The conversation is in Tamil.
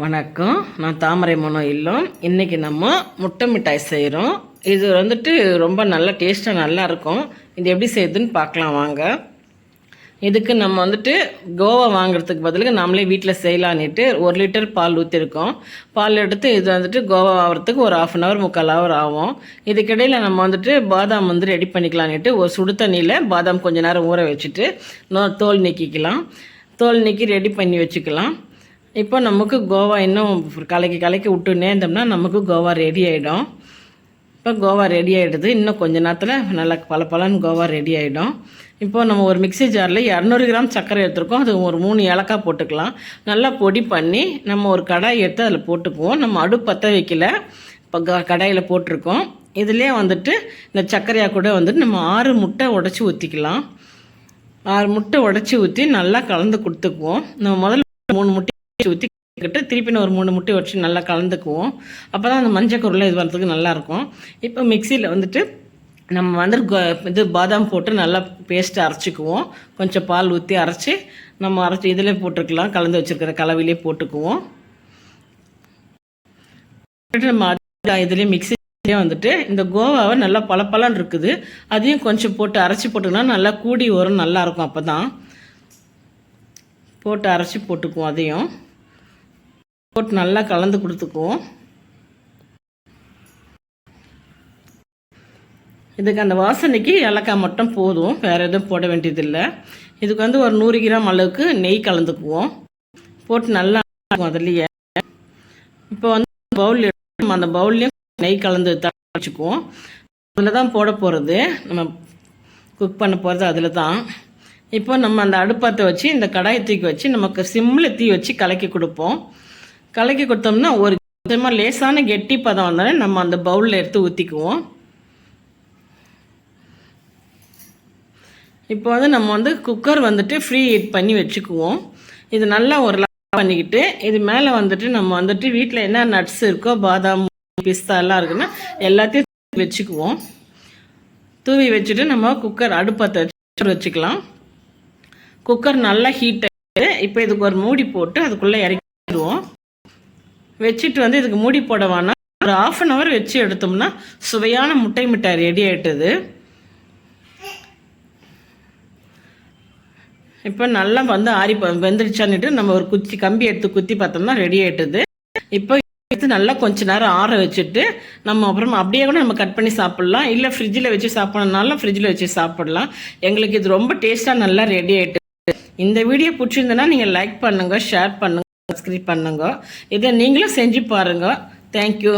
வணக்கம். நான் தாமரை மனோ இல்லம். இன்றைக்கி நம்ம முட்டை மிட்டாய் செய்கிறோம் இது வந்துட்டு ரொம்ப நல்ல டேஸ்ட்டாக நல்லாயிருக்கும் இது எப்படி செய்யுதுன்னு பார்க்கலாம் வாங்க. இதுக்கு நம்ம வந்துட்டு கோவா வாங்குறதுக்கு பதிலுக்கு நம்மளே வீட்டில் செய்யலான்னுட்டு ஒரு லிட்டர் பால் ஊற்றிருக்கோம் பால் எடுத்து இது வந்துட்டு கோவா ஆகிறதுக்கு ஒரு ஆஃப் அன் ஹவர் முக்கால் ஹவர் ஆகும். இதுக்கிடையில் நம்ம வந்துட்டு பாதாம் வந்து ரெடி பண்ணிக்கலான்னுட்டு ஒரு சுடு தண்ணியில் பாதாம் கொஞ்ச நேரம் ஊற வச்சுட்டு நோ- தோல் நீக்கிக்கலாம். தோல் நீக்கி ரெடி பண்ணி வச்சுக்கலாம். இப்போ நமக்கு கோவா இன்னும் கலக்கி கலக்கி விட்டுனே இருந்தோம்னா நமக்கு கோவா ரெடி ஆகிடும் இப்போ கோவா ரெடி ஆகிடுது இன்னும் கொஞ்ச நேரத்தில் நல்லா பல பலன்னு கோவா ரெடி ஆகிடும் இப்போ நம்ம ஒரு மிக்ஸி ஜாரில் இரநூறு கிராம் சர்க்கரை எடுத்துருக்கோம். அது ஒரு மூணு ஏலக்காய் போட்டுக்கலாம். நல்லா பொடி பண்ணி நம்ம ஒரு கடாய் எடுத்து அதில் போட்டுக்குவோம். நம்ம அடு பற்ற வைக்கல. இப்போ க கடாயில் போட்டிருக்கோம். இதுலேயே வந்துட்டு இந்த சர்க்கரையாக கூட வந்துட்டு நம்ம ஆறு முட்டை உடச்சி ஊற்றிக்கலாம் ஆறு முட்டை உடச்சி ஊற்றி நல்லா கலந்து கொடுத்துக்குவோம். நம்ம முதல்ல மூணு முட்டை ஊற்றிக்கிட்டு திருப்பி நான் ஒரு மூணு முட்டை வச்சு நல்லா கலந்துக்குவோம். அப்போ தான் அந்த மஞ்சள் குருளை இது வரதுக்கு நல்லாயிருக்கும். இப்போ மிக்சியில் வந்துட்டு நம்ம வந்து இது பாதாம் போட்டு நல்லா பேஸ்ட்டு அரைச்சிக்குவோம். கொஞ்சம் பால் ஊற்றி அரைச்சி நம்ம அரைச்சி இதில் போட்டுக்கலாம். கலந்து வச்சுருக்கிற கலவையிலே போட்டுக்குவோம். நம்ம இதுலேயே மிக்ஸிலே வந்துட்டு இந்த கோவாவை நல்லா பளபளன்னு இருக்குது. அதையும் கொஞ்சம் போட்டு அரைச்சி போட்டுக்கினா நல்லா கூடி வரும். நல்லாயிருக்கும் அப்போ தான் போட்டு அரைச்சி போட்டுக்குவோம் அதையும். போட்டு நல்லா கலந்து கொடுத்துக்குவோம். இதுக்கு அந்த வாசனைக்கு ஏலக்காய் மட்டும் போதும். வேறு எதுவும் போட வேண்டியதில்லை. இதுக்கு வந்து ஒரு நூறு கிராம் அளவுக்கு நெய் கலந்துக்குவோம். போட்டு நல்லா அதுலேயே. இப்போ வந்து பவுல் நம்ம அந்த பவுல்லையும் நெய் கலந்து வச்சுக்குவோம். அதில் தான் போட போகிறது நம்ம குக் பண்ண போகிறது அதில் தான். இப்போ நம்ம அந்த அடுப்பத்தை வச்சு இந்த கடாயை தூக்கி வச்சு நமக்கு சிம்மில் தீ வச்சு கலக்கி கொடுப்போம். கலக்கி கொடுத்தோம்னா ஒரு கொஞ்சமாக லேசான கெட்டி பதம் வந்தாலே நம்ம அந்த பவுலில் எடுத்து ஊற்றிக்குவோம் இப்போ வந்து நம்ம வந்து குக்கர் வந்துட்டு ஃப்ரீ ஹீட் பண்ணி வச்சுக்குவோம். இது நல்லா ஒரு பண்ணிக்கிட்டு இது மேலே வந்துட்டு நம்ம வந்துட்டு வீட்டில் என்ன நட்ஸ் இருக்கோ பாதாம் பிஸ்தா எல்லாம் இருக்குன்னா எல்லாத்தையும் தூவி வச்சுக்குவோம். தூவி வச்சுட்டு நம்ம குக்கர் அடுப்பத்தை வச்சுக்கலாம். குக்கர் நல்லா ஹீட் ஆகிட்டு இப்போ இதுக்கு ஒரு மூடி போட்டு அதுக்குள்ளே இறக்கிடுவோம். வச்சுட்டு வந்து இதுக்கு மூடி போட வேணாம் ஒரு ஆஃப் அன் ஹவர் வச்சு எடுத்தோம்னா சுவையான முட்டை மிட்டாய் ரெடி ஆகிட்டது இப்போ நல்லா வந்து ஆறி ப- வெந்துருச்சான்னுட்டு நம்ம ஒரு குச்சி கம்பி எடுத்து குத்தி பார்த்தோம்னா ரெடி ஆகிட்டது இப்போ எடுத்து நல்லா கொஞ்ச நேரம் ஆற வச்சுட்டு நம்ம அப்புறம் அப்படியே கூட நம்ம கட் பண்ணி சாப்பிட்லாம். இல்லை ஃப்ரிட்ஜில் வச்சு சாப்பிடணுனாலும் ஃப்ரிட்ஜில் வச்சு சாப்பிட்லாம். எங்களுக்கு இது ரொம்ப டேஸ்ட்டாக நல்லா ரெடி ஆகிட்டு இந்த வீடியோ பிடிச்சிருந்தனா நீங்கள் லைக் பண்ணுங்கள் ஷேர் பண்ணுங்கள் சப்ஸ்கிரைப் பண்ணுங்க. இதை நீங்களும் செஞ்சு பாருங்கள் தேங்க்யூ